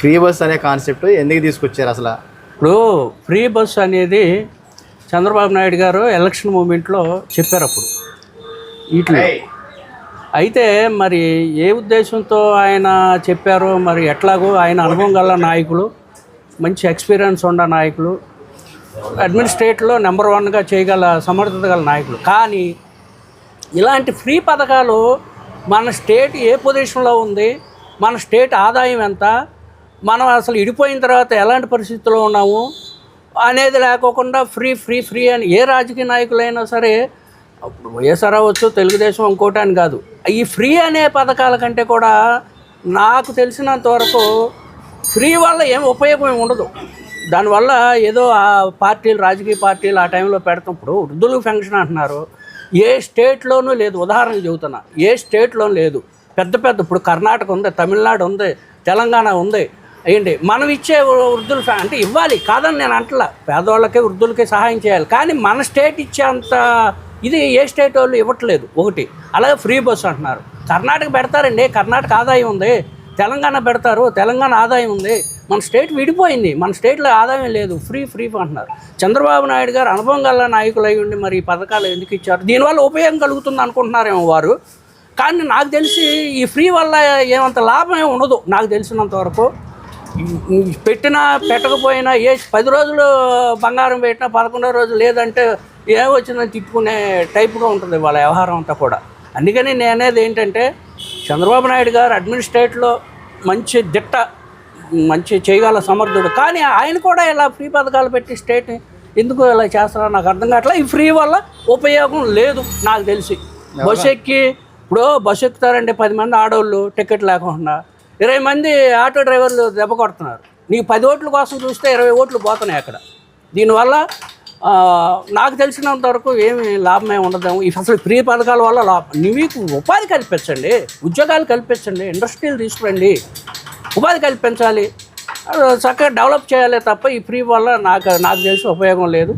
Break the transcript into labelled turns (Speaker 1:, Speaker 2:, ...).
Speaker 1: Free bus అనే concept ఎందుకు తీసుకొచ్చారు అసలు?
Speaker 2: ఇప్పుడు ఫ్రీ బస్ అనేది చంద్రబాబు నాయుడు గారు ఎలక్షన్ మూమెంట్లో చెప్పారు అప్పుడు. వీటిలో అయితే మరి ఏ ఉద్దేశంతో ఆయన చెప్పారో మరి ఎట్లాగో ఆయన అనుభవం గల నాయకులు మంచి ఎక్స్పీరియన్స్ ఉన్న నాయకులు అడ్మినిస్ట్రేట్లో నెంబర్ వన్గా చేయగల సమర్థత గల నాయకులు. కానీ ఇలాంటి ఫ్రీ పథకాలు మన స్టేట్ ఏ పొజిషన్లో ఉంది మన స్టేట్ ఆదాయం ఎంత మనం అసలు ఇడిపోయిన తర్వాత ఎలాంటి పరిస్థితుల్లో ఉన్నాము అనేది లేకోకుండా ఫ్రీ ఫ్రీ ఫ్రీ అని ఏ రాజకీయ నాయకులైనా సరే అప్పుడు వైఎస్ఆర్ అవ్వచ్చు తెలుగుదేశం ఇంకోటి అని కాదు. ఈ ఫ్రీ అనే పథకాల కంటే కూడా నాకు తెలిసినంత వరకు ఫ్రీ వల్ల ఏం ఉపయోగం ఉండదు. దానివల్ల ఏదో ఆ పార్టీలు రాజకీయ పార్టీలు ఆ టైంలో పెడుతున్నప్పుడు వృద్ధులు ఫంక్షన్ అంటున్నారు. ఏ స్టేట్లోనూ లేదు. ఉదాహరణకు చెబుతున్నా. ఏ స్టేట్లోనూ లేదు. పెద్ద పెద్ద ఇప్పుడు కర్ణాటక ఉంది తమిళనాడు ఉంది తెలంగాణ ఉంది. ఏంటి మనం ఇచ్చే వృద్ధులు అంటే ఇవ్వాలి కాదని నేను అంటలా. పేదవాళ్ళకే వృద్ధులకే సహాయం చేయాలి. కానీ మన స్టేట్ ఇచ్చేంత ఇది ఏ స్టేట్ వాళ్ళు ఇవ్వట్లేదు. ఒకటి అలాగే ఫ్రీ బస్ అంటున్నారు. కర్ణాటక పెడతారండి కర్ణాటక ఆదాయం ఉంది. తెలంగాణ పెడతారు తెలంగాణ ఆదాయం ఉంది. మన స్టేట్ విడిపోయింది. మన స్టేట్లో ఆదాయం లేదు. ఫ్రీ ఫ్రీ అంటున్నారు. చంద్రబాబు నాయుడు గారు అనుభవం గల నాయకులు అయి ఉండి మరి ఈ పథకాలు ఎందుకు ఇచ్చారు? దీనివల్ల ఉపయోగం కలుగుతుంది అనుకుంటున్నారేమో వారు. కానీ నాకు తెలిసి ఈ ఫ్రీ వల్ల ఏమంత లాభం ఏమి ఉండదు. నాకు తెలిసినంత వరకు పెట్టినా పెట్టకపోయినా ఏ పది రోజులు బంగారం పెట్టినా పదకొండో రోజు లేదంటే ఏ వచ్చిందని తిట్టుకునే టైప్గా ఉంటుంది వాళ్ళ వ్యవహారం అంతా కూడా. అందుకని నేను అనేది ఏంటంటే చంద్రబాబు నాయుడు గారు అడ్మినిస్ట్రేట్లో మంచి దిట్ట మంచి చేయగల సమర్థుడు. కానీ ఆయన కూడా ఇలా ఫ్రీ పథకాలు పెట్టి స్టేట్ ఎందుకు ఇలా చేస్తారో నాకు అర్థం కావట్లే. ఈ ఫ్రీ వల్ల ఉపయోగం లేదు నాకు తెలిసి. బస్సు ఎక్కి ఇప్పుడు బస్సు ఎక్కుతారంటే పది మంది ఆడవాళ్ళు టికెట్ లేకుండా. ఇరవై మంది ఆటో డ్రైవర్లు దెబ్బ కొడుతున్నారు. నీకు పది ఓట్ల కోసం చూస్తే ఇరవై ఓట్లు పోతున్నాయి అక్కడ. దీనివల్ల నాకు తెలిసినంత వరకు ఏమి లాభమే ఉండదు. ఈ అసలు ఫ్రీ పథకాల వల్ల లాభం. మీకు ఉపాధి కల్పించండి. ఉద్యోగాలు కల్పించండి. ఇండస్ట్రీలు తీసుకురండి. ఉపాధి కల్పించాలి. చక్కగా డెవలప్ చేయాలి తప్ప ఈ ఫ్రీ వల్ల నాకు నాకు తెలిసి ఉపయోగం లేదు.